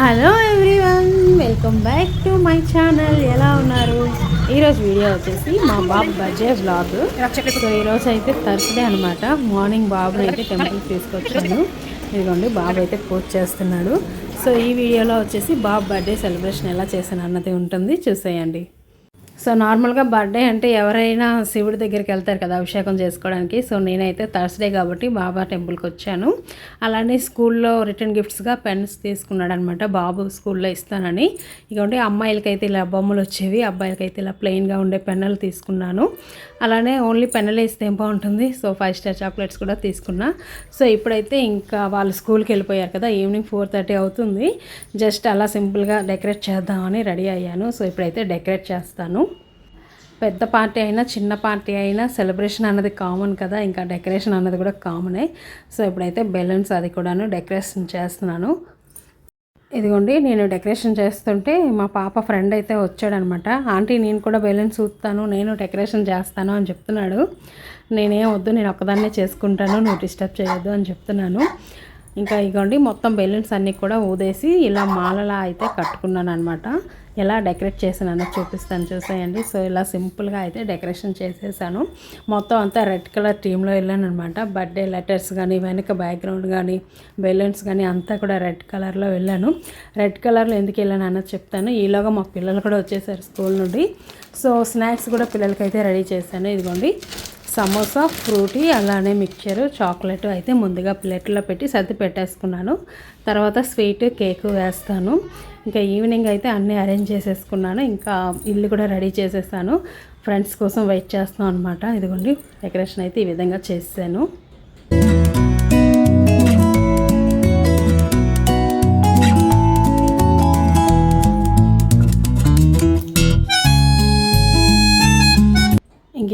Hello everyone welcome back to my channel ఎలా ఉన్నారు? ఈరోజు వీడియో వచ్చేసి మా బాబు బర్త్డే బ్లాగ్ సో ఈరోజు అయితే థర్స్డే అనమాట మార్నింగ్ బాబుని అయితే టెంపుల్కి తీసుకొచ్చాను ఇదిగోండి బాబు అయితే పోస్ట్ చేస్తున్నాడు. సో ఈ వీడియోలో వచ్చేసి బాబు బర్త్డే సెలబ్రేషన్ ఎలా చేశాను అన్నది ఉంటుంది. చూసేయండి. సో నార్మల్గా బర్త్డే అంటే ఎవరైనా శివుడి దగ్గరికి వెళ్తారు కదా అభిషేకం చేసుకోవడానికి. సో నేనైతే థర్స్డే కాబట్టి బాబా టెంపుల్కి వచ్చాను. అలానే స్కూల్లో రిటర్న్ గిఫ్ట్స్గా పెన్స్ తీసుకున్నాడు అనమాట బాబు స్కూల్లో ఇస్తానని. ఇక అమ్మాయిలకైతే ఇలా బొమ్మలు వచ్చేవి. అబ్బాయిలకైతే ఇలా ప్లెయిన్గా ఉండే పెన్నులు తీసుకున్నాను. అలానే ఓన్లీ పెన్నులు ఇస్తే ఏం బాగుంటుంది? సో ఫైవ్ స్టార్ చాక్లెట్స్ కూడా తీసుకున్నా. సో ఇప్పుడైతే ఇంకా వాళ్ళు స్కూల్కి వెళ్ళిపోయారు కదా ఈవినింగ్ ఫోర్ థర్టీ అవుతుంది. జస్ట్ అలా సింపుల్గా డెకరేట్ చేద్దామని రెడీ అయ్యాను. సో ఇప్పుడైతే డెకరేట్ చేస్తాను. పెద్ద పార్టీ అయినా చిన్న పార్టీ అయినా సెలబ్రేషన్ అన్నది కామన్ కదా. ఇంకా డెకరేషన్ అన్నది కూడా కామనే సో ఇప్పుడైతే బెలూన్స్ అది కూడాను డెకరేషన్ చేస్తున్నాను. ఇదిగోండి నేను డెకరేషన్ చేస్తుంటే మా పాప ఫ్రెండ్ అయితే వచ్చాడనమాట. ఆంటీ నేను కూడా బెలూన్స్ ఊతాను నేను డెకరేషన్ చేస్తాను అని చెప్తున్నాడు. నేనేం వద్దు నేను ఒక్కదాన్నే చేసుకుంటాను నువ్వు డిస్టర్బ్ చేయొద్దు అని చెప్తున్నాను. ఇంకా ఇగోండి మొత్తం బెలూన్స్ అన్నీ కూడా ఊదేసి ఇలా మాలలా అయితే కట్టుకున్నాను అనమాట ఎలా డెకరేట్ చేసానో చూపిస్తాను చూసేయండి. సో ఇలా సింపుల్గా అయితే డెకరేషన్ చేసేసాను. మొత్తం అంతా రెడ్ కలర్ టీంలో వెళ్ళాను అనమాట బర్త్డే లెటర్స్ కానీ వెనక బ్యాక్గ్రౌండ్ కానీ బెలూన్స్ కానీ అంతా కూడా రెడ్ కలర్లో వెళ్ళాను. రెడ్ కలర్లో ఎందుకు వెళ్ళాను అన్నది చెప్తాను. ఈలోగా మా పిల్లలు కూడా వచ్చేసారు స్కూల్ నుండి. సో స్నాక్స్ కూడా పిల్లలకైతే రెడీ చేశాను. ఇదిగోండి. సమోసా ఫ్రూటీ అలానే మిక్చరు చాక్లెట్ అయితే ముందుగా ప్లేట్లో పెట్టి సర్ది పెట్టేసుకున్నాను. తర్వాత స్వీట్ కేక్ వేస్తాను. ఇంకా ఈవినింగ్ అయితే అన్నీ అరేంజ్ చేసేసుకున్నాను. ఇంకా ఇల్లు కూడా రెడీ చేసేసాను. ఫ్రెండ్స్ కోసం వెయిట్ చేస్తాం అనమాట ఇదిగోండి డెకరేషన్ అయితే ఈ విధంగా చేశాను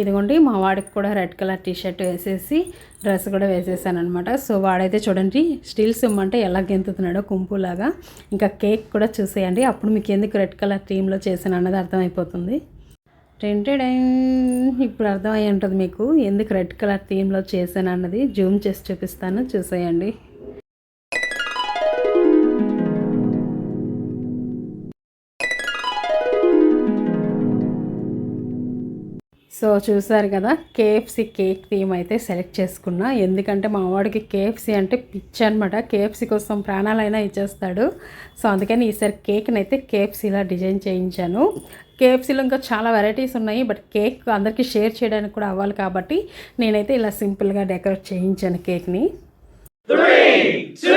ఇదిగోండి మా వాడికి కూడా రెడ్ కలర్ టీషర్ట్ వేసేసి డ్రెస్ కూడా వేసేసాను అనమాట సో వాడైతే చూడండి స్టీల్స్ ఇమ్మంటే ఎలా గెంతుతున్నాడో కుంపులాగా. ఇంకా కేక్ కూడా చూసేయండి. అప్పుడు మీకు ఎందుకు రెడ్ కలర్ థీమ్లో చేశాను అన్నది అర్థమైపోతుంది. టెంటెడ్ ఇప్పుడు అర్థమై ఉంటుంది మీకు ఎందుకు రెడ్ కలర్ థీమ్లో చేశాను అన్నది. జూమ్ చేసి చూపిస్తాను చూసేయండి. సో చూసారు కదా కేఎఫ్సి కేక్ థీమ్ అయితే సెలెక్ట్ చేసుకున్నా. ఎందుకంటే మా వాడికి కేఎఫ్సి అంటే పిచ్చి అనమాట కేఎఫ్సి కోసం ప్రాణాలైనా ఇచ్చేస్తాడు. సో అందుకని ఈసారి కేక్ని అయితే కేఎఫ్సీలా డిజైన్ చేయించాను. కేఎఫ్సీలో ఇంకా చాలా వెరైటీస్ ఉన్నాయి బట్ కేక్ అందరికీ షేర్ చేయడానికి కూడా అవ్వాలి కాబట్టి నేనైతే ఇలా సింపుల్గా డెకరేట్ చేయించాను కేక్ని త్రీ టూ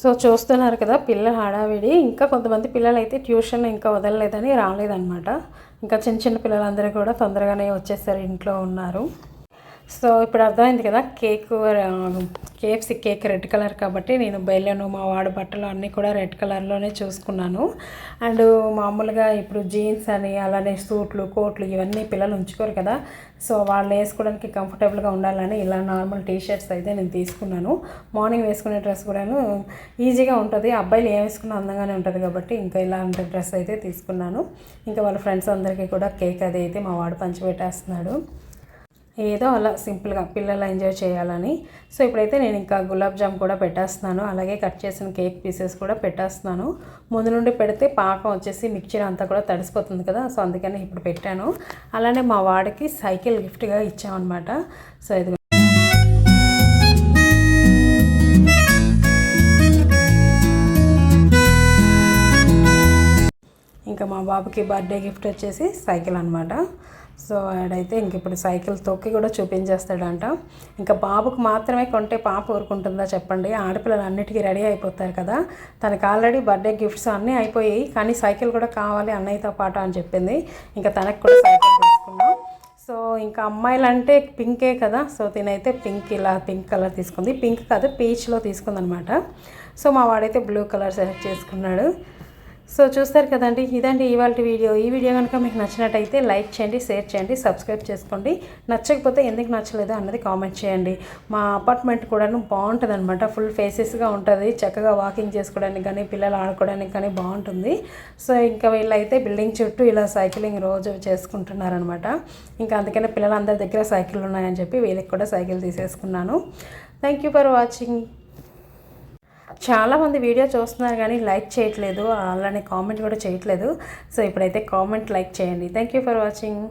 సో చూస్తున్నారు కదా పిల్లల హడావిడి. ఇంకా కొంతమంది పిల్లలు అయితే ట్యూషన్ ఇంకా వదలలేదని రాలేదన్నమాట. ఇంకా చిన్న చిన్న పిల్లలందరూ కూడా తొందరగానే వచ్చేసారు ఇంట్లో ఉన్నారు. సో ఇప్పుడు అర్థమైంది కదా cake KFC cake red colour కాబట్టి నేను బెల్లను మా వాడి బట్టలు అన్నీ కూడా రెడ్ కలర్లోనే చూసుకున్నాను. అండ్ మామూలుగా ఇప్పుడు జీన్స్ అని అలానే సూట్లు కోట్లు ఇవన్నీ పిల్లలు ఉంచుకోరు కదా. సో వాళ్ళు వేసుకోవడానికి కంఫర్టబుల్గా ఉండాలని ఇలా నార్మల్ టీ షర్ట్స్ అయితే నేను తీసుకున్నాను. మార్నింగ్ వేసుకునే డ్రెస్ కూడాను ఈజీగా ఉంటుంది. అబ్బాయిలు ఏం వేసుకున్నా అందంగానే ఉంటుంది కాబట్టి ఇంకా ఇలాంటి డ్రెస్ అయితే తీసుకున్నాను. ఇంకా వాళ్ళ ఫ్రెండ్స్ అందరికీ కూడా కేక్ అది అయితే మా వాడు పంచిపెట్టేస్తున్నాడు. ఏదో అలా సింపుల్గా పిల్లలు ఎంజాయ్ చేయాలని. సో ఇప్పుడైతే నేను ఇంకా గులాబ్ జామ్ కూడా పెట్టేస్తున్నాను. అలాగే కట్ చేసిన కేక్ పీసెస్ కూడా పెట్టేస్తున్నాను. ముందు నుండి పెడితే పాకం వచ్చేసి మిక్చర్ అంతా కూడా తడిసిపోతుంది కదా సో అందుకని ఇప్పుడు పెట్టాను. అలానే మా వాడికి సైకిల్ గిఫ్ట్గా ఇచ్చామన్నమాట. సో ఇది ఇంకా మా బాబుకి బర్త్డే గిఫ్ట్ వచ్చేసి సైకిల్ అనమాట సో ఆడైతే ఇంక ఇప్పుడు సైకిల్ తొక్కి కూడా చూపించేస్తాడంట. ఇంకా బాబుకు మాత్రమే కొంటే పాప ఊరుకుంటుందా చెప్పండి. ఆడపిల్లలు అన్నిటికీ రెడీ అయిపోతారు కదా. తనకి ఆల్రెడీ బర్త్డే గిఫ్ట్స్ అన్నీ అయిపోయాయి. కానీ సైకిల్ కూడా కావాలి అన్నయ్యతో పాటు అని చెప్పింది. ఇంకా తనకు కూడా సైకిల్ తీసుకున్నాం సో ఇంకా అమ్మాయిలు అంటే పింకే కదా. సో తినైతే పింక్ ఇలా పింక్ కలర్ తీసుకుంది. పింక్ కాదు పీచ్లో తీసుకుందనమాట. సో మా వాడైతే బ్లూ కలర్ సెలెక్ట్ చేసుకున్నాడు. సో చూస్తారు కదండి ఇదండి ఇవాళ వీడియో. ఈ వీడియో కనుక మీకు నచ్చినట్టయితే లైక్ చేయండి షేర్ చేయండి సబ్స్క్రైబ్ చేసుకోండి. నచ్చకపోతే ఎందుకు నచ్చలేదు అన్నది కామెంట్ చేయండి. మా అపార్ట్మెంట్ కూడాను బాగుంటుంది అనమాట ఫుల్ ఫేసెస్గా ఉంటుంది. చక్కగా వాకింగ్ చేసుకోవడానికి కానీ పిల్లలు ఆడుకోవడానికి కానీ బాగుంటుంది. సో ఇంకా వీళ్ళైతే బిల్డింగ్ చుట్టూ ఇలా సైకిలింగ్ రోజు చేసుకుంటున్నారనమాట ఇంకా అందుకనే పిల్లలందరి దగ్గర సైకిల్ ఉన్నాయని చెప్పి వీళ్ళకి కూడా సైకిల్ తీసేసుకున్నాను. థ్యాంక్ యూ ఫర్ వాచింగ్ చాలామంది వీడియో చూస్తున్నారు కానీ లైక్ చేయట్లేదు అలానే కామెంట్ కూడా చేయట్లేదు. సో ఇప్పుడైతే కామెంట్ లైక్ చేయండి. Thank you for watching